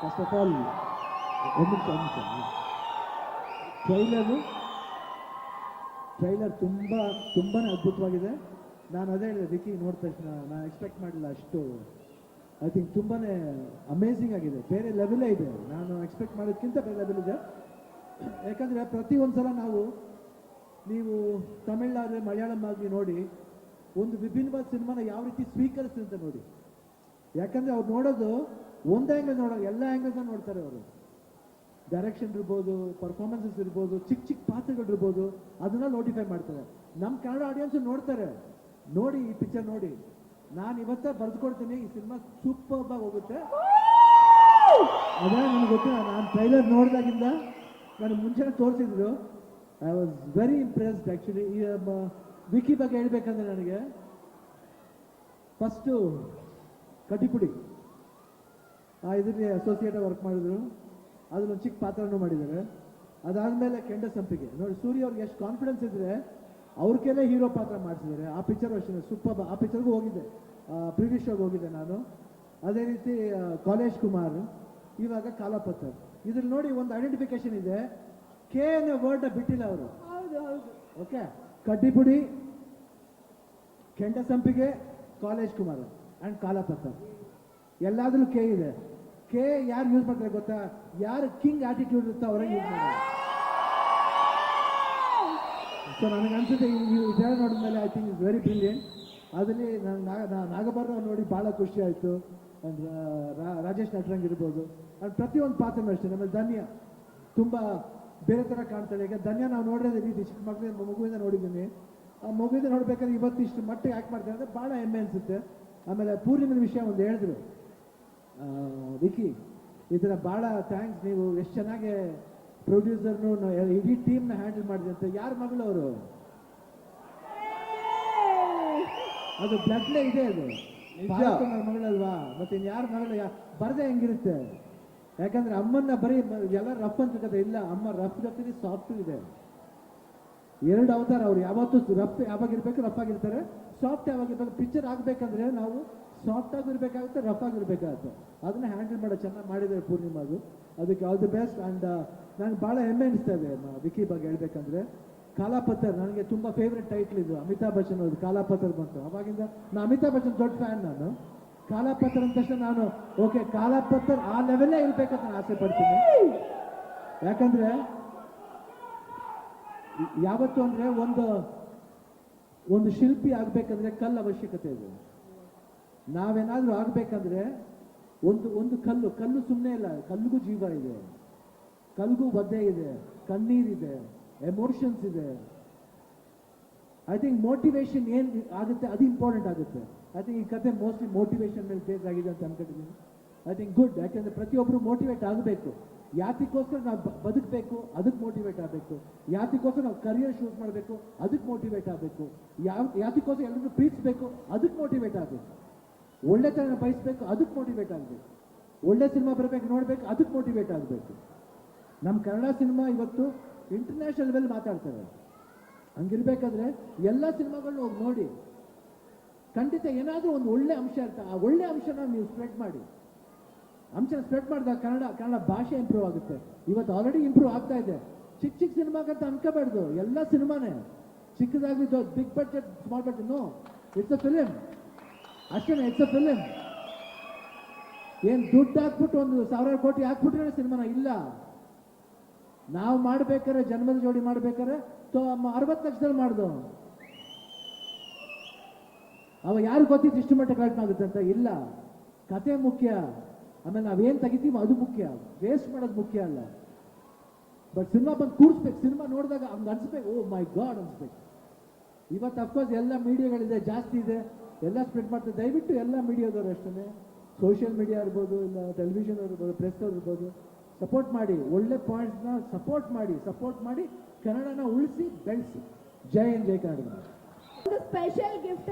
First of all ಒಂದು trailer trailer ತುಂಬ ತುಂಬಾ ಅದ್ಭುತವಾಗಿದೆ. ನಾನು ಅದೇ ಹೇಳಿದೆ, ವಿಕಿ ನೋಡಿದ ತಕ್ಷಣ ನಾನು ಎಕ್ಸ್ಪೆಕ್ಟ್ ಮಾಡಿಲ್ಲ ಅಷ್ಟು. ಐ ಥಿಂಕ್ ತುಂಬಾ ಅಮೇಝಿಂಗ್ ಆಗಿದೆ. ಬೇರೆ ಲೆವೆಲೇ ಇದೆ. ನಾನು ಎಕ್ಸ್ಪೆಕ್ಟ್ ಮಾಡೋದಕ್ಕಿಂತ ಬೇರೆ ಲೆವೆಲ್ ಇದೆ. ಯಾಕಂದರೆ ಪ್ರತಿ ಒಂದ್ಸಲ ನಾವು, ನೀವು ತಮಿಳಾದ್ರೆ ಮಲಯಾಳಂ ಆಗಲಿ ನೋಡಿ, ಒಂದು ವಿಭಿನ್ನವಾದ ಸಿನಿಮಾನ ಯಾವ ರೀತಿ ಸ್ವೀಕರಿಸ್ತೀನಿ ಅಂತ ನೋಡಿ. ಯಾಕಂದರೆ ಅವ್ರು ನೋಡೋದು ಒಂದು ಆ್ಯಂಗಲ್ ನೋಡೋ ಎಲ್ಲ ಆ್ಯಂಗಲ್ಸ ನೋಡ್ತಾರೆ ಅವರು. ಡೈರೆಕ್ಷನ್ ಇರ್ಬೋದು ಪರ್ಫಾರ್ಮೆನ್ಸಸ್ ಇರ್ಬೋದು, ಚಿಕ್ಕ ಚಿಕ್ಕ ಪಾತ್ರಗಳು ಇರ್ಬೋದು ಅದನ್ನ ನೋಟಿಫೈ ಮಾಡ್ತಾರೆ. ನಮ್ಮ ಕನ್ನಡ ಆಡಿಯನ್ಸ್ ನೋಡ್ತಾರೆ. ನೋಡಿ ಈ ಪಿಕ್ಚರ್ ನೋಡಿ. ನಾನು ಇವತ್ತೇ ಬರೆದುಕೊಡ್ತೀನಿ, ಈ ಸಿನಿಮಾ ಸೂಪರ್ ಆಗಿ ಹೋಗುತ್ತೆ. ಅದೇ ನನಗೆ ಗೊತ್ತಿಲ್ಲ ನಾನು ಟ್ರೈಲರ್ ನೋಡಿದಾಗಿಂದ ನನಗೆ ಮುಂಚೆನೇ ತೋರಿಸಿದ್ರು. I was very impressed actually ಈ ವಿಕಿ ಬಗ್ಗೆ ಹೇಳ್ಬೇಕಂದ್ರೆ ನನಗೆ. ಫಸ್ಟು ಕಟಿಪುಡಿ ಆ ಇದರಲ್ಲಿ ಅಸೋಸಿಯೇಟ್ ವರ್ಕ್ ಮಾಡಿದ್ರು. ಅದ್ರ ಚಿಕ್ಕ ಪಾತ್ರನೂ ಮಾಡಿದ್ದಾರೆ. ಅದಾದಮೇಲೆ ಕೆಂಡ ಸಂಪಿಗೆ. ನೋಡಿ ಸೂರ್ಯ ಅವ್ರಿಗೆ ಎಷ್ಟು ಕಾನ್ಫಿಡೆನ್ಸ್ ಇದ್ರೆ ಅವ್ರಿಗೆಲ್ಲ ಹೀರೋ ಪಾತ್ರ ಮಾಡಿಸಿದ್ದಾರೆ. ಆ ಪಿಕ್ಚರ್ ಅಷ್ಟೇ ಸೂಪರ್ ಆ ಪಿಕ್ಚರ್ಗೂ ಹೋಗಿದ್ದೆ. ಪ್ರೀವಿಯಸ್ ಶೋಗೆ ಹೋಗಿದ್ದೆ ನಾನು. ಅದೇ ರೀತಿ ಕಾಲೇಜ್ ಕುಮಾರ್ ಇವಾಗ ಕಾಲಾಪತ್ರ. ಇದ್ರಲ್ಲಿ ನೋಡಿ ಒಂದು ಐಡೆಂಟಿಫಿಕೇಶನ್ ಇದೆ. ಕೆ ಅನ್ನೋ ವರ್ಡ್ ಬಿಟ್ಟಿಲ್ಲ ಅವರು. ಓಕೆ? ಕಡ್ಡಿಪುಡಿ ಕೆಂಡ ಸಂಪಿಗೆ ಕಾಲೇಜ್ ಕುಮಾರ್ ಅಂಡ್ ಕಾಲಾಪತ್ತರ್ ಎಲ್ಲಾದ್ರೂ ಕೆ ಇದೆ. ಕೆ ಯಾರು ಯೂಸ್ ಮಾಡ್ತಾರೆ ಗೊತ್ತಾ? ಯಾರು ಕಿಂಗ್ ಆಟಿಟ್ಯೂಡ್ ಇರುತ್ತೋ ಅವರೇ ಯೂಸ್ ಮಾಡ್ತಾರೆ. ಸೊ ನನಗೆ ಅನ್ಸುತ್ತೆ ಈ ಇದೆಲ್ಲ ನೋಡಿದ್ಮೇಲೆ I think is very brilliant ಅದರಲ್ಲಿ ನಾನು ನಾಗಭರ ನೋಡಿ ಭಾಳ ಖುಷಿ ಆಯಿತು. ರಾಜೇಶ್ ನಟರಂಗ್ ಇರ್ಬೋದು. ಅಂಡ್ ಪ್ರತಿಯೊಂದು ಪಾತ್ರನೂ ಅಷ್ಟೇ. ನಮ್ಮಲ್ಲಿ ಧನ್ಯ. ತುಂಬ ಬೇರೆ ಥರ ಕಾಣ್ತಾಳೆ. ಈಗ ಧನ್ಯ ನಾವು ನೋಡಿರೋದೇ ರೀತಿ ಚಿಕ್ಕ ಮಕ್ಕಳಿಂದ ಮಗುವಿಂದ ನೋಡಿದ್ದೀನಿ. ಆ ಮಗುವಿಂದ ನೋಡ್ಬೇಕಾದ್ರೆ ಇವತ್ತು ಇಷ್ಟು ಮಟ್ಟಿಗೆ ಯಾಕೆ ಮಾಡ್ತಾರೆ ಅಂದರೆ ಭಾಳ ಹೆಮ್ಮೆ ಅನಿಸುತ್ತೆ. ಆಮೇಲೆ ಪೂರ್ಣಿಮನ ವಿಷಯ ಒಂದು ಹೇಳಿದ್ರು. ವಿಕಿ ಈ ಥರ ಭಾಳ ಥ್ಯಾಂಕ್ಸ್ ನೀವು ಎಷ್ಟು ಚೆನ್ನಾಗಿ ಪ್ರೊಡ್ಯೂಸರ್ನು ಇಡೀ ಟೀಮ್ನ ಹ್ಯಾಂಡಲ್ ಮಾಡಿದೆ ಅಂತ. ಯಾರ ಮಗಳು ಅವರು? ಅದು ಬ್ಲಡ್ಲೇ ಇದೆ ಅದು. ಮಗಳಲ್ವಾ? ಮತ್ತೆ ಯಾರು ಮಗಳು? ಯಾ ಬರದೆ ಹೆಂಗಿರುತ್ತೆ? ಯಾಕಂದ್ರೆ ಅಮ್ಮನ್ನ ಬರೀ ಎಲ್ಲ ರಫ್ ಅಂತ ಕತೆ. ಇಲ್ಲ ಅಮ್ಮ ರಫ್ ಜೊತೆಗೆ ಸಾಫ್ಟ್ ಇದೆ. ಎರಡು ಅವತಾರ ಅವ್ರು. ಯಾವತ್ತೂ ರಫ್ ಯಾವಾಗಿರ್ಬೇಕು ರಫ್ ಆಗಿರ್ತಾರೆ. ಸಾಫ್ಟ್ ಯಾವಾಗ ಇರ್ಬೇಕು ಪಿಕ್ಚರ್ ಆಗ್ಬೇಕಂದ್ರೆ ನಾವು ಸಾಫ್ಟ್ ಆಗಿರ್ಬೇಕಾಗುತ್ತೆ ರಫ್ ಆಗಿರ್ಬೇಕಾಗುತ್ತೆ ಅದನ್ನ ಹ್ಯಾಂಡಲ್ ಮಾಡೋ, ಚೆನ್ನಾಗಿ ಮಾಡಿದ್ದಾರೆ ಪೂರ್ಣಿಮಾದು ಅದಕ್ಕೆ ಆಲ್ ದಿ ಬೆಸ್ಟ್ ಅಂಡ್ ನನಗೆ ಭಾಳ ಹೆಮ್ಮೆ ಅನಿಸ್ತಾ ಇದೆ ವಿಕಿ ಬಗ್ಗೆ ಹೇಳ್ಬೇಕಂದ್ರೆ. ಕಾಲಾಪತ್ರ ನನಗೆ ತುಂಬಾ ಫೇವ್ರೆಟ್ ಟೈಟ್ಲ್ ಇದು, ಅಮಿತಾಬ್ ಬಚ್ಚನ್ ಅವ್ರದ್ದು ಕಾಲಾಪತ್ರ ಬಂತು. ಅವಾಗಿಂದ ನಾ ಅಮಿತಾಬ್ ಬಚ್ಚನ್ ದೊಡ್ಡ ಫ್ಯಾನ್ ನಾನು. ಕಾಲಾಪತ್ರ ಅಂದ ತಕ್ಷಣ ನಾನು ಓಕೆ ಕಾಲಾಪತ್ರ ಆ ಲೆವೆಲ್ಲೇ ಇರಬೇಕಂತ ನಾನು ಆಸೆ ಪಡ್ತೀನಿ. ಯಾಕಂದ್ರೆ, ಯಾವತ್ತು ಅಂದ್ರೆ ಒಂದು ಒಂದು ಶಿಲ್ಪಿ ಆಗ್ಬೇಕಂದ್ರೆ ಕಲ್ಲು ಅವಶ್ಯಕತೆ ಇದೆ. ನಾವೇನಾದ್ರೂ ಆಗಬೇಕಂದ್ರೆ ಒಂದು ಒಂದು ಕಲ್ಲು ಕಲ್ಲು ಸುಮ್ಮನೆ ಇಲ್ಲ, ಕಲ್ಲಿಗೂ ಜೀವ ಇದೆ. ಕಲ್ಲುಗೂ ಒದ್ದೆ ಇದೆ ಕಣ್ಣೀರಿದೆ ಎಮೋಷನ್ಸ್ ಇದೆ. ಐ ಥಿಂಕ್ ಮೋಟಿವೇಶನ್ ಏನು ಆಗುತ್ತೆ, ಅದು ಇಂಪಾರ್ಟೆಂಟ್ ಆಗುತ್ತೆ. ಐ ಥಿಂಕ್ ಈ ಕತೆ ಮೋಸ್ಟ್ಲಿ ಮೋಟಿವೇಶನ್ ಮೇಲೆ ಬೇಸ್ ಆಗಿದೆ ಅಂತ ಅನ್ಕೊಂಡಿದ್ದೀನಿ. ಐ ಥಿಂಕ್ ಗುಡ್ ಯಾಕೆಂದರೆ ಪ್ರತಿಯೊಬ್ಬರು ಮೋಟಿವೇಟ್ ಆಗಬೇಕು. ಯಾತಿಗೋಸ್ಕರ ನಾವು ಬದುಕಬೇಕು, ಅದಕ್ಕೆ ಮೋಟಿವೇಟ್ ಆಗಬೇಕು. ಯಾತಿಗೋಸ್ಕರ ನಾವು ಕರಿಯರ್ ಶೂಟ್ ಮಾಡಬೇಕು, ಅದಕ್ಕೆ ಮೋಟಿವೇಟ್ ಆಗಬೇಕು. ಯಾವ, ಯಾತಿಗೋಸ್ಕರ ಎಲ್ಲರೂ ಪ್ರೀತಿಸಬೇಕು, ಅದಕ್ಕೆ ಮೋಟಿವೇಟ್ ಆಗಬೇಕು. ಒಳ್ಳೆತನ ಬಯಸ್ಬೇಕು, ಅದಕ್ಕೆ ಮೋಟಿವೇಟ್ ಆಗಬೇಕು. ಒಳ್ಳೆ ಸಿನಿಮಾ ಬರಬೇಕು, ನೋಡ್ಬೇಕು, ಅದಕ್ಕೆ ಮೋಟಿವೇಟ್ ಆಗಬೇಕು. ನಮ್ಮ ಕನ್ನಡ ಸಿನಿಮಾ ಇವತ್ತು ಇಂಟರ್ನ್ಯಾಷನಲ್ ಲೆವೆಲ್ ಮಾತಾಡ್ತಾರೆ. ಹಂಗಿರ್ಬೇಕಾದ್ರೆ ಎಲ್ಲ ಸಿನಿಮಾಗಳನ್ನ ಹೋಗಿ ನೋಡಿ. ಖಂಡಿತ ಏನಾದರೂ ಒಂದು ಒಳ್ಳೆ ಅಂಶ ಇರುತ್ತೆ ಆ ಒಳ್ಳೆ ಅಂಶನ ನೀವು ಸ್ಪ್ರೆಡ್ ಮಾಡಿ. ಅಂಶನ ಸ್ಪ್ರೆಡ್ ಮಾಡಿದಾಗ ಕನ್ನಡ ಕನ್ನಡ ಭಾಷೆ ಇಂಪ್ರೂವ್ ಆಗುತ್ತೆ. ಇವತ್ತು ಆಲ್ರೆಡಿ ಇಂಪ್ರೂವ್ ಆಗ್ತಾ ಇದೆ. ಚಿಕ್ಕ ಚಿಕ್ಕ ಸಿನಿಮಾಗಂತ ಅನ್ಕೋಬಾರ್ದು, ಎಲ್ಲ ಸಿನಿಮಾನೇ ಚಿಕ್ಕದಾಗಲಿ big budget small budget no it's a film ಅಷ್ಟೇ ಇಟ್ಸ್ ಅ ಫಿಲಿಮ್ ಏನ್ ದುಡ್ಡು ಹಾಕ್ಬಿಟ್ಟು ಒಂದು ಸಾವಿರಾರು ಕೋಟಿ ಹಾಕ್ಬಿಟ್ರೆ ಸಿನಿಮಾನ? ಇಲ್ಲ. ನಾವು ಮಾಡ್ಬೇಕಾದ್ರೆ ಜನ್ಮದ ಜೋಡಿ ಮಾಡ್ಬೇಕಾದ್ರೆ ಅರವತ್ತು ಲಕ್ಷದಲ್ಲಿ ಮಾಡ್ದು. ಅವ ಯಾರು ಗೊತ್ತಿತ್ತು ಇಷ್ಟು ಮಟ್ಟ ಕಲೆಕ್ಟ್ ಆಗುತ್ತೆ ಅಂತ? ಇಲ್ಲ. ಕತೆ ಮುಖ್ಯ. ಆಮೇಲೆ ನಾವೇನ್ ತೆಗಿತೀವೋ ಅದು ಮುಖ್ಯ. ವೇಸ್ಟ್ ಮಾಡೋದು ಮುಖ್ಯ ಅಲ್ಲ. ಬಟ್ ಸಿನಿಮಾ ಬಂದು ಕೂರಿಸ್ಬೇಕು. ಸಿನಿಮಾ ನೋಡಿದಾಗ ಹಂಗೆ ಅನ್ಸ್ಬೇಕು. ಓ ಮೈ ಗಾಡ್ ಅನ್ಸ್ಬೇಕು. ಇವತ್ತು ಅಫ್ಕೋರ್ಸ್ ಎಲ್ಲ ಮೀಡಿಯಾಗಳಿದೆ ಜಾಸ್ತಿ ಇದೆ. ಎಲ್ಲ ಸ್ಪ್ರೆಡ್ ಮಾಡ್ತಾರೆ. ದಯವಿಟ್ಟು ಎಲ್ಲ ಮೀಡಿಯಾದವರು ಅಷ್ಟೇ ಸೋಷಿಯಲ್ ಮೀಡಿಯಾ ಇರ್ಬೋದು, ಇಲ್ಲ ಟೆಲಿವಿಷನ್ ಇರ್ಬೋದು ಪ್ರೆಸ್ ಇರ್ಬೋದು ಸಪೋರ್ಟ್ ಮಾಡಿ. ಒಳ್ಳೆ ಪಾಯಿಂಟ್ಸ್ನ ಸಪೋರ್ಟ್ ಮಾಡಿ ಸಪೋರ್ಟ್ ಮಾಡಿ, ಕನ್ನಡನ ಉಳಿಸಿ, ಬೆಳೆಸಿ. ಜೈ ಹಿಂದ್, ಜೈ ಕನ್ನಡ. Special gift